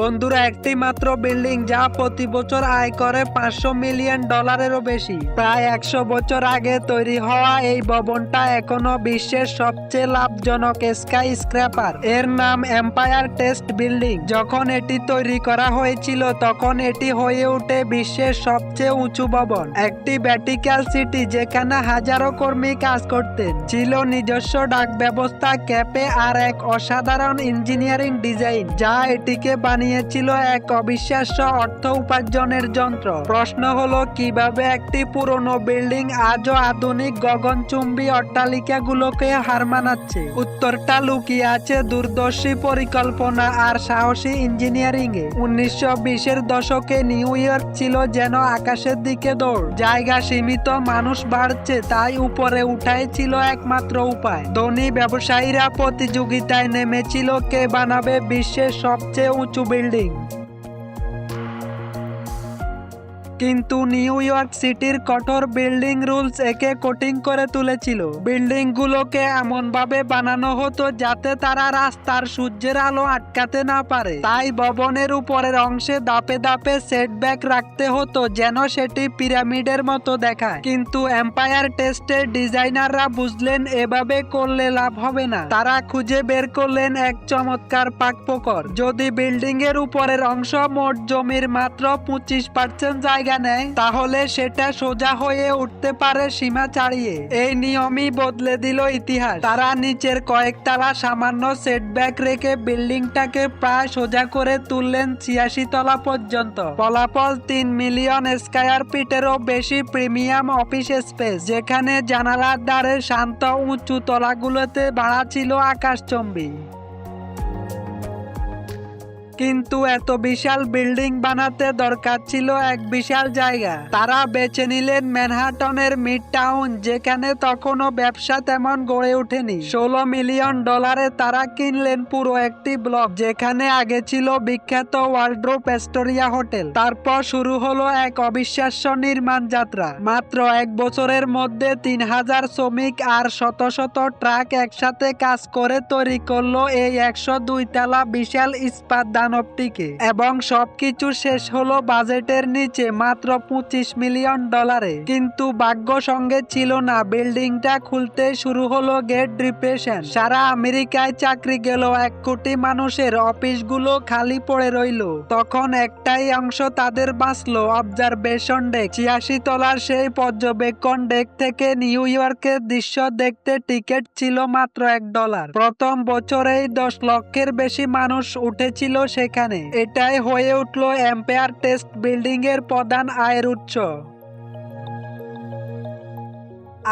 বন্ধুরা, একটি মাত্র বিল্ডিং যা প্রতি বছর আয় করে পাঁচশো মিলিয়ন ডলারেরও বেশি। প্রায় একশো বছর আগে তৈরি হওয়া এই ভবনটা এখনও বিশ্বের সবচেয়ে লাভজনক স্কাই স্ক্র্যাপার এর নাম এম্পায়ার টেস্ট বিল্ডিং। যখন এটি তৈরি করা হয়েছিল, তখন এটি হয়ে ওঠে বিশ্বের সবচেয়ে উঁচু ভবন। একটি ব্যাটিক্যাল সিটি যেখানে হাজারো কর্মী কাজ করতেন। ছিল নিজস্ব ডাক ব্যবস্থা ক্যাপে আর এক অসাধারণ ইঞ্জিনিয়ারিং ডিজাইন, যা এটিকে বানিয়েছিল এক অবিশ্বাস্য অর্থ উপার্জনের যন্ত্র। প্রশ্ন হলো, কীভাবে একটি পুরনো বিল্ডিং আজও আধুনিক গগনচুম্বী অট্টালিকাগুলোকে হার মানাচ্ছে? উত্তরটা লুকিয়ে আছে দূরদর্শী পরিকল্পনা আর সাহসী ইঞ্জিনিয়ারিং এ উনিশশো দশকে নিউ ইয়র্ক ছিল যেন আকাশের দিকে দৌড়। জায়গা সীমিত, মানুষ বাড়ছে, তাই উপরে উঠাই ছিল একমাত্র উপায়। ধনী ব্যবসায়ীরা প্রতিযোগিতায় নেমেছিল, কে বানাবে বিশ্বের সবচেয়ে উঁচু বিল্ডিং কিন্তু নিউ ইয়র্ক সিটির কঠোর বিল্ডিং রুলস একে কোটিং করে তুলেছিল। বিল্ডিং গুলোকে এমন ভাবে বানানো হতো যাতে তারা রাস্তার সূর্যের আলো আটকাতে না পারে। তাই ভবনের উপরের অংশে দাপে দাপে সেটব্যাক রাখতে হতো যেন সেটি পিরামিডের মতো দেখায়। কিন্তু এম্পায়ার টেস্টের ডিজাইনাররা বুঝলেন, এভাবে করলে লাভ হবে না। তারা খুঁজে বের করলেন এক চমৎকার পাকপোকর। যদি বিল্ডিং এর উপরের অংশ মোট জমির মাত্র পঁচিশ পার্সেন্ট জায়গা নেয় তাহলে সেটা সোজা হয়ে উঠতে পারে সীমা ছাড়িয়ে এই নিয়মই বদলে দিল ইতিহাস। তারা নিচের কয়েকতলা সামান্য সেটব্যাক রেখে বিল্ডিংটাকে প্রায় সোজা করে তুললেন ছিয়াশি তলা পর্যন্ত। ফলাফল তিন মিলিয়ন স্কয়ার ফিটেরও বেশি প্রিমিয়াম অফিস স্পেস, যেখানে জানালার দ্বারে শান্ত উঁচু তলাগুলোতে ভাড়া ছিল আকাশচম্বী। কিন্তু এত বিশাল বিল্ডিং বানাতে দরকার ছিল এক বিশাল জায়গা। তারা বেছে নিলেন ম্যানহাটনের মিড টাউন যেখানে তখনও ব্যবসা তেমন গড়ে ওঠেনি। ষোলো মিলিয়ন ডলারে তারা কিনলেন পুরো একটি ব্লক, যেখানে আগে ছিল বিখ্যাত ওয়ার্ড্রোপ এস্টোরিয়া হোটেল। তারপর শুরু হলো এক অবিশ্বাস্য নির্মাণ যাত্রা। মাত্র এক বছরের মধ্যে তিন হাজার শ্রমিক আর শত শত ট্রাক একসাথে কাজ করে তৈরি করল এই একশো দুই তালা বিশাল ইস্পাত দানবটিকে এবং সবকিছু শেষ হলো বাজেটের নিচে মাত্র পঁচিশ মিলিয়ন ডলারে। কিন্তু ভাগ্য সঙ্গে ছিল না, বিল্ডিংটা খুলতে শুরু হলো গেট ডিপ্রেশন সারা আমেরিকায় চাকরি গেল, এক কোটি মানুষের অফিসগুলো খালি পড়ে রইল। তখন একটাই অংশ তাদের বাঁচলো, অবজারভেশন ডেক ছিয়াশি তলার সেই পর্যবেক্ষণ ডেক থেকে নিউ ইয়র্কের দৃশ্য দেখতে টিকিট ছিল মাত্র এক ডলার। প্রথম বছরেই দশ লক্ষের বেশি মানুষ উঠেছিল সেখানে। এটাই হয়ে উঠল এম্পায়ার টেস্ট বিল্ডিং এর প্রধান আয়ের উৎস।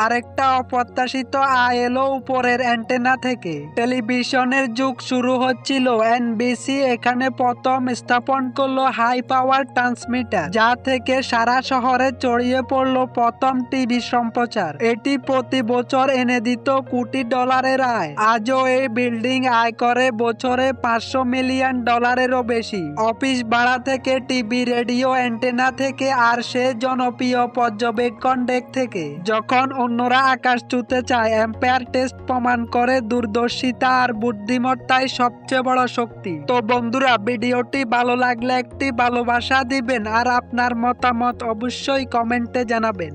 আরেকটা অপ্রত্যাশিত আয় এলো উপরের অ্যান্টেনা থেকে। টেলিভিশনের যুগ শুরু হচ্ছিল। এনবিসি এখানে প্রথম স্থাপন করল হাই পাওয়ার ট্রান্সমিটার, যা থেকে সারা শহরে ছড়িয়ে পড়ল প্রথম টিভি সম্প্রচার। এটি প্রতি বছর এনে দিত কোটি ডলারের আয়। আজও এই বিল্ডিং আয় করে বছরে পাঁচশো মিলিয়ন ডলারেরও বেশি। অফিস ভাড়া থেকে টিভি, রেডিও, অ্যান্টেনা থেকে আর সে জনপ্রিয় পর্যবেক্ষণ ডেক থেকে। যখন অন্যরা আকাশ ছুতে চায়। এম্পায়ার টেস্ট প্রমাণ করে দূরদর্শিতা আর বুদ্ধিমত্তাই সবচেয়ে বড় শক্তি। তো বন্ধুরা, ভিডিওটি ভালো লাগলে একটি ভালোবাসা দিবেন আর আপনার মতামত অবশ্যই কমেন্টে জানাবেন।